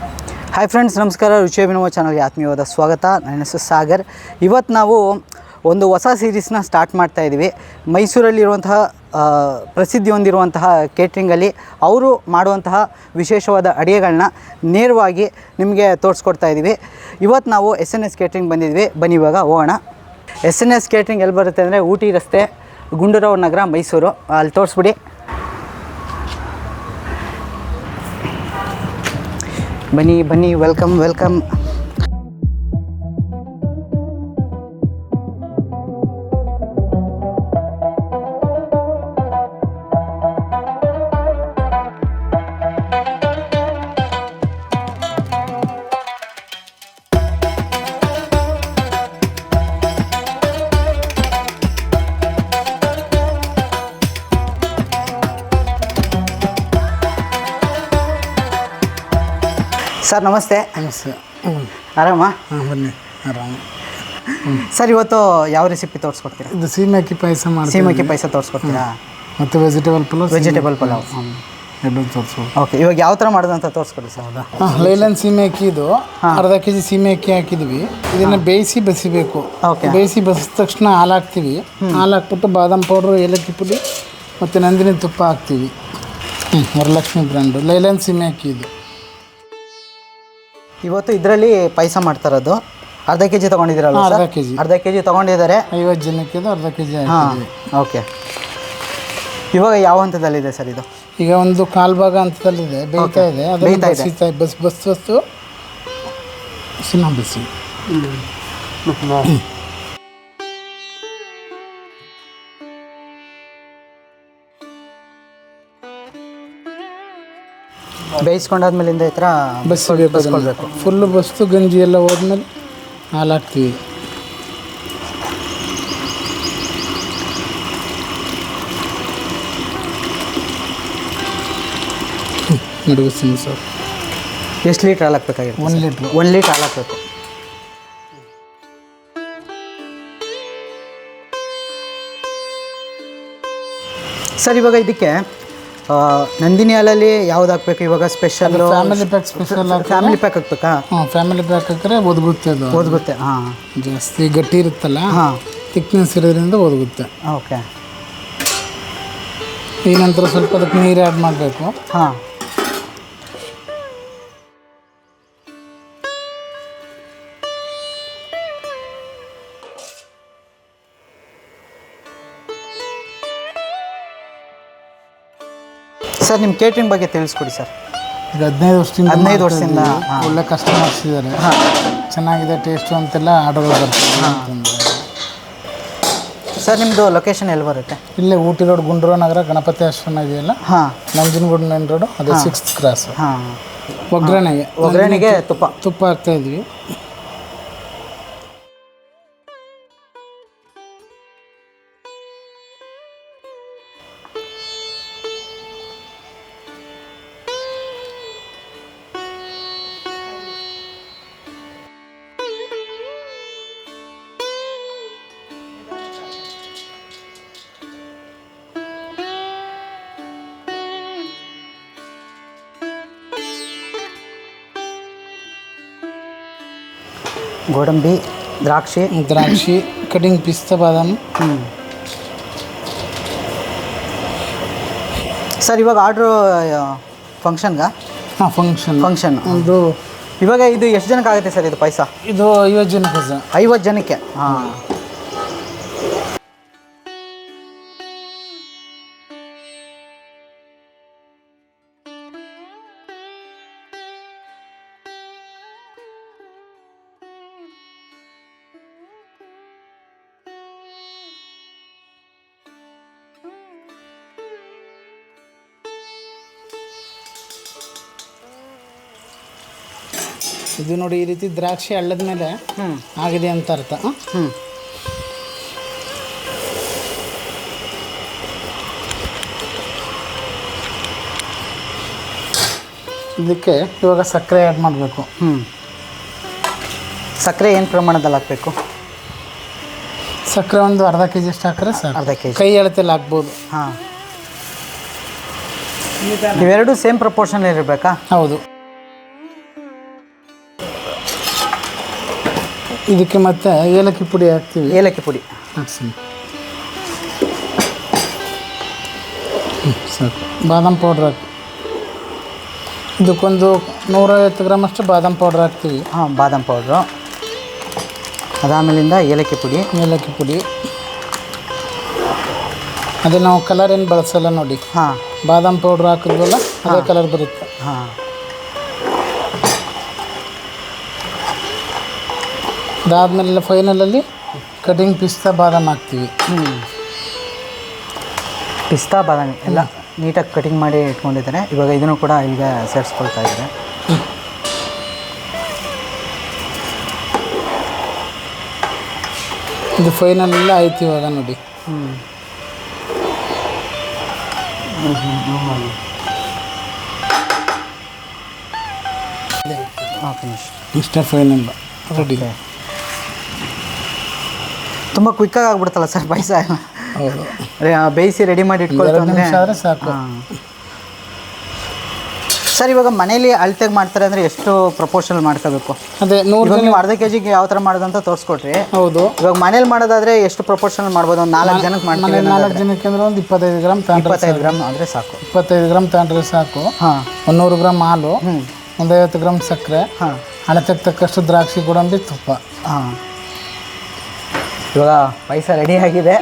Hi friends ನಮಸ್ಕಾರ. ರುಚಿ ಅಭಿನವ ಚಾನಲ್ಗೆ ಆತ್ಮೀಯವಾದ ಸ್ವಾಗತ. ನನ್ನ ಹೆಸರು ಸಾಗರ್. ಇವತ್ತು ನಾವು ಒಂದು ಹೊಸ ಸೀರೀಸ್ನ ಸ್ಟಾರ್ಟ್ ಮಾಡ್ತಾ ಇದ್ದೀವಿ ಮೈಸೂರಲ್ಲಿರುವಂತಹ ಪ್ರಸಿದ್ಧಿ ಹೊಂದಿರುವಂತಹ ಕೇಟ್ರಿಂಗಲ್ಲಿ ಅವರು ಮಾಡುವಂತಹ ವಿಶೇಷವಾದ ಅಡುಗೆಗಳನ್ನ ನೇರವಾಗಿ ನಿಮಗೆ ತೋರಿಸ್ಕೊಡ್ತಾ ಇದ್ದೀವಿ ಇವತ್ತು ನಾವು ಎಸ್ ಎನ್ ಎಸ್ ಕೇಟ್ರಿಂಗ್ ಬಂದಿದ್ವಿ. ಬನ್ನಿ ಇವಾಗ, ಹೋಗೋಣ. ಎಸ್ ಎನ್ ಎಸ್ ಕೇಟ್ರಿಂಗ್ ಎಲ್ಲಿ ಬರುತ್ತೆ ಅಂದರೆ ಊಟಿ ರಸ್ತೆ, ಗುಂಡೂರಾವ್ ನಗರ, ಮೈಸೂರು. ಅಲ್ಲಿ ತೋರಿಸ್ಬಿಡಿ. ಬನ್ನಿ ಬನ್ನಿ ವೆಲ್ಕಮ್ ವೆಲ್ಕಮ್ ಸರ್ ನಮಸ್ತೆ. ನಮಸ್ತೆ. ಹ್ಞೂ ಆರಾಮ? ಹಾಂ ಬನ್ನಿ. ಆರಾಮ. ಸರ್ ಇವತ್ತು ಯಾವ ರೆಸಿಪಿ ತೋರಿಸ್ಕೊಡ್ತೀರಾ? ಇದು ಸೀಮೆ ಅಕ್ಕಿ ಪಾಯಸ ಮಾಡಿ ಸೀಮೆಕ್ಕಿ ಪಾಯಸ ತೋರಿಸ್ಕೊಡ್ತೀರಾ? ಮತ್ತು ವೆಜಿಟೇಬಲ್ ಪಲಾವ್ ವೆಜಿಟೇಬಲ್ ಪಲಾವ್. ಎರಡು ತೋರಿಸ್ಬೋದು ಓಕೆ ಇವಾಗ ಯಾವ ಥರ ಮಾಡೋದಂತ ಅಂತ ತೋರಿಸ್ಕೊಡಿ ಸರ್. ಹೌದಾ? ಹಾಂ ಲೈಲನ್ ಸೀಮೆ ಅಕ್ಕಿ ಇದು ಅರ್ಧ ಕೆ ಜಿ ಸೀಮೆ ಅಕ್ಕಿ ಹಾಕಿದ್ವಿ. ಇದನ್ನು ಬೇಯಿಸಿ ಬಸಿಬೇಕು. ಓಕೆ ಬೇಯಿಸಿ ಬಸಿದ ತಕ್ಷಣ ಹಾಲು ಹಾಕ್ತೀವಿ ಹಾಲು ಹಾಕ್ಬಿಟ್ಟು ಬಾದಾಮ್ ಪೌಡ್ರು ಏಲಕ್ಕಿ ಪುಡಿ ಮತ್ತು ನಂದಿನಿ ತುಪ್ಪ ಹಾಕ್ತೀವಿ. ಹ್ಞೂ ವರಲಕ್ಷ್ಮಿ ಬ್ರ್ಯಾಂಡು. ಲೈಲನ್ ಸೀಮೆ ಅಕ್ಕಿ ಇದು. ಇವತ್ತು ಇದರಲ್ಲಿ ಪಾಯಸ ಮಾಡ್ತಾರದು ಅರ್ಧ ಕೆ ಜಿ ತೊಗೊಂಡಿದ್ದೀರಲ್ಲ ಅರ್ಧ ಕೆ ಜಿ ಅರ್ಧ ಕೆ ಜಿ ತೊಗೊಂಡಿದ್ದಾರೆ. ಐವತ್ತು ಜನಕ್ಕೆ ಅರ್ಧ ಕೆ ಜಿ ಹಾಂ ಓಕೆ. ಇವಾಗ ಯಾವ ಹಂತದಲ್ಲಿದೆ ಸರ್ ಇದು? ಈಗ ಒಂದು ಕಾಲು ಭಾಗ ಹಂತದಲ್ಲಿದೆ. ಬೇಯ್ತಾ ಇದೆ. ಬೇಯ್ತಾ ಇದೆ. ಬಸ್ ಬಸ್ ಬಸ್ತು ಬಸ್ಸು. ಬಸಿ ಬೇಯಿಸ್ಕೊಂಡಾದ್ಮೇಲಿಂದ ಈ ಥರ ಬಸ್ಬೇಕು ಬಸ್ಕೊಳ್ಬೇಕು. ಫುಲ್ಲು ಬಸ್ತು ಗಂಜಿ ಎಲ್ಲ ಹೋದ್ಮೇಲೆ ಹಾಲು ಹಾಕ್ತೀವಿ ನಡುಗಿಸ್ತೀನಿ ಸರ್. ಎಷ್ಟು ಲೀಟ್ರ್ ಹಾಲು ಹಾಕ್ಬೇಕಾಗಿತ್ತು ಒಂದು ಲೀಟ್ರ್. ಒಂದು ಲೀಟ್ರ್ ಹಾಲು ಹಾಕ್ಬೇಕು. ಸರ್ ಇವಾಗ ಇದಕ್ಕೆ ನಂದಿನಿ ಹಾಲಲ್ಲಿ ಯಾವ್ದು ಹಾಕ್ಬೇಕು ಇವಾಗ special family pack special family pack ಹಾಕ್ಬೇಕಾ ಹಾಂ ಫ್ಯಾಮಿಲಿ ಪ್ಯಾಕ್ ಹಾಕಿದ್ರೆ ಒದಗುತ್ತೆ ಅದು. ಓದ್ಗುತ್ತೆ ಹಾಂ. ಜಾಸ್ತಿ ಗಟ್ಟಿ ಇರುತ್ತಲ್ಲ? ಹಾಂ. ತಿಕ್ನೆಸ್ ಇರೋದ್ರಿಂದ ಒದಗುತ್ತೆ ಓಕೆ ಈ ನಂತರ ಸ್ವಲ್ಪ ಅದಕ್ಕೆ ನೀರು ಆ್ಯಡ್ ಮಾಡಬೇಕು. ಹಾಂ. ಸರ್ ನಿಮ್ಮ ಕೇಟ್ರಿಂಗ್ ಬಗ್ಗೆ ತಿಳಿಸ್ಕೊಡಿ ಸರ್. ಈಗ ಹದಿನೈದು ವರ್ಷದಿಂದ ಹದಿನೈದು ಮಾಡ್ತಾ ವರ್ಷದಿಂದ, ಇದ್ದೀವಿ. ಒಳ್ಳೆ ಕಸ್ಟಮರ್ಸ್ ಇದ್ದಾರೆ. ಹಾಂ. ಚೆನ್ನಾಗಿದೆ ಟೇಸ್ಟು ಅಂತೆಲ್ಲ ಆರ್ಡರ್ ಬರ್ತದೆ. ಸರ್ ನಿಮ್ಮದು ಲೊಕೇಶನ್ ಎಲ್ಲಿ ಬರುತ್ತೆ? ಇಲ್ಲೇ ಊಟಿ ರೋಡ್ ಗುಂಡ್ರೋ ನಗರ ಗಣಪತಿ ಆಶ್ರಮ ಇದೆಯಲ್ಲ? ಹಾಂ. ನಂಜನಗೂಡು ನೈನ್ ರೋಡು ಅದೇ ಸಿಕ್ಸ್ತ್ ಕ್ರಾಸ್ ಹಾಂ. ಒಗ್ಗರಣೆಗೆ. ಒಗ್ಗರಣೆಗೆ ತುಪ್ಪ. ತುಪ್ಪ ಹಾಕ್ತಾ ಇದ್ವಿ. ಗೋಡಂಬಿ ದ್ರಾಕ್ಷಿ ದ್ರಾಕ್ಷಿ ಕಟಿಂಗ್ ಪಿಸ್ತಾ ಬಾದಾಮಿ. ಹ್ಞೂ ಸರ್ ಇವಾಗ ಆರ್ಡ್ರು ಫಂಕ್ಷನ್ಗಾ? ಹಾಂ ಫಂಕ್ಷನ್. ಫಂಕ್ಷನ್. ಒಂದು ಇವಾಗ ಇದು ಎಷ್ಟು ಜನಕ್ಕೆ ಆಗುತ್ತೆ ಸರ್ ಇದು ಪಾಯಸ? ಇದು ಐವತ್ತು ಜನಕ್ಕೆ ಸರ್. ಐವತ್ತು ಜನಕ್ಕೆ? ಹಾಂ. ಇದು ನೋಡಿ ಈ ರೀತಿ ದ್ರಾಕ್ಷಿ ಅಳ್ಳದ ಮೇಲೆ ಆಗಿದೆ ಅಂತ ಅರ್ಥ. ಇದಕ್ಕೆ ಇವಾಗ ಸಕ್ಕರೆ ಆ್ಯಡ್ ಮಾಡಬೇಕು. ಹ್ಞೂ ಸಕ್ಕರೆ ಏನು ಪ್ರಮಾಣದಲ್ಲಿ ಹಾಕಬೇಕು? ಸಕ್ಕರೆ ಒಂದು ಅರ್ಧ ಕೆ ಜಿ ಅಷ್ಟು ಹಾಕಿದ್ರೆ ಸರ್ ಅರ್ಧ ಕೆ ಜಿ ಕೈ ಎಳತೆಲ್ಲ ಹಾಕ್ಬೋದು. ಹಾಂ. ಇವೆರಡೂ ಸೇಮ್ ಪ್ರಪೋರ್ಷನ್ ಇರಬೇಕಾ? ಹೌದು. ಇದಕ್ಕೆ ಮತ್ತೆ ಏಲಕ್ಕಿ ಪುಡಿ ಹಾಕ್ತೀವಿ. ಏಲಕ್ಕಿ ಪುಡಿ. ಹಾಕ್ಸಿ. ಸಾಕು. ಬಾದಾಮ್ ಪೌಡ್ರ್ ಹಾಕಿ. ಇದಕ್ಕೊಂದು ನೂರೈವತ್ತು ಗ್ರಾಮ್ ಅಷ್ಟು ಬಾದಾಮ್ ಪೌಡ್ರ್ ಹಾಕ್ತೀವಿ. ಹಾಂ ಬಾದಾಮ್ ಪೌಡ್ರು ಅದಾದಮೇಲಿಂದ ಏಲಕ್ಕಿ ಪುಡಿ. ಏಲಕ್ಕಿ ಪುಡಿ. ಅದೇ ನಾವು ಕಲರ್ ಏನು ಬಳಸಲ್ಲ ನೋಡಿ. ಹಾಂ. ಬಾದಾಮ್ ಪೌಡ್ರ್ ಹಾಕಿದ್ವಲ್ಲ ಅದೇ ಕಲರ್ ಬರುತ್ತೆ. ಹಾಂ. ಅದಾದಮೇಲೆ ಫೈನಲಲ್ಲಿ ಕಟಿಂಗ್ ಪಿಸ್ತಾ ಬಾದಾಮ್ ಹಾಕ್ತೀವಿ. ಹ್ಞೂ ಪಿಸ್ತಾ ಬಾದಾಮಿ ಎಲ್ಲ ನೀಟಾಗಿ ಕಟಿಂಗ್ ಮಾಡಿ ಇಟ್ಕೊಂಡಿದ್ದಾರೆ. ಇವಾಗ ಇದನ್ನು ಕೂಡ ಈಗ ಸೇರಿಸ್ಕೊಳ್ತಾ ಇದ್ದಾರೆ. ಇದು ಫೈನಲ್ ಎಲ್ಲ ಆಯ್ತು ಇವಾಗ ನೋಡಿ. ಹ್ಞೂ ಫೈನಲ್ ಇಷ್ಟೇ ಫೈನಲ್ ರೆಡಿ ತುಂಬ ಕ್ವಿಕ್ಕಾಗಿ ಆಗ್ಬಿಡ್ತಲ್ಲ ಸರ್ ಪಾಯಸ ಹೌದು. ಅದೇ ಆ ಬೇಯಿಸಿ ರೆಡಿ ಮಾಡಿ ಇಟ್ಕೊಳ್ತು ಎರಡು ಅಂದರೆ ನಿಮಿಷ ಆದರೆ ಸಾಕು. ಸರ್ ಇವಾಗ ಮನೇಲಿ ಅಳತೆಗೆ ಮಾಡ್ತಾರೆ ಅಂದರೆ ಎಷ್ಟು ಪ್ರಪೋರ್ಷನ್ ಮಾಡ್ಕೋಬೇಕು? ಅದೇ ನೂರು ನೀವು ಅರ್ಧ ಕೆ ಜಿಗೆ ಯಾವ ಥರ ಮಾಡೋದಂತ ತೋರಿಸ್ಕೊಟ್ರಿ ಹೌದು. ಇವಾಗ ಮನೇಲಿ ಮಾಡೋದಾದ್ರೆ ಎಷ್ಟು ಪ್ರಪೋರ್ಷನ್ ಮಾಡ್ಬೋದು? ಒಂದು ನಾಲ್ಕು ಜನಕ್ಕೆ ಮಾಡ್ತೀವಿ ನಾಲ್ಕು ಜನಕ್ಕೆ ಅಂದ್ರೆ ಒಂದು ಇಪ್ಪತ್ತೈದು ಗ್ರಾಮ್ ಇಪ್ಪತ್ತೈದು ಗ್ರಾಮ್ ಆದರೆ ಸಾಕು. ಇಪ್ಪತ್ತೈದು ಗ್ರಾಮ್ ತಗೊಂಡ್ರೆ ಸಾಕು. ಹಾಂ. ಒಂದು ನೂರು ಗ್ರಾಮ್ ಹಾಲು ಹ್ಞೂ ಒಂದು ಐವತ್ತು ಗ್ರಾಮ್ ಸಕ್ಕರೆ ಹಾಂ. ಅಳತೆಗೆ ತಕ್ಕಷ್ಟು ದ್ರಾಕ್ಷಿ ಗೋಡಂಬಿ ತುಪ್ಪ. ಹಾಂ. ಇವಾಗ ಪಾಯಸ ರೆಡಿ ಆಗಿದೆ.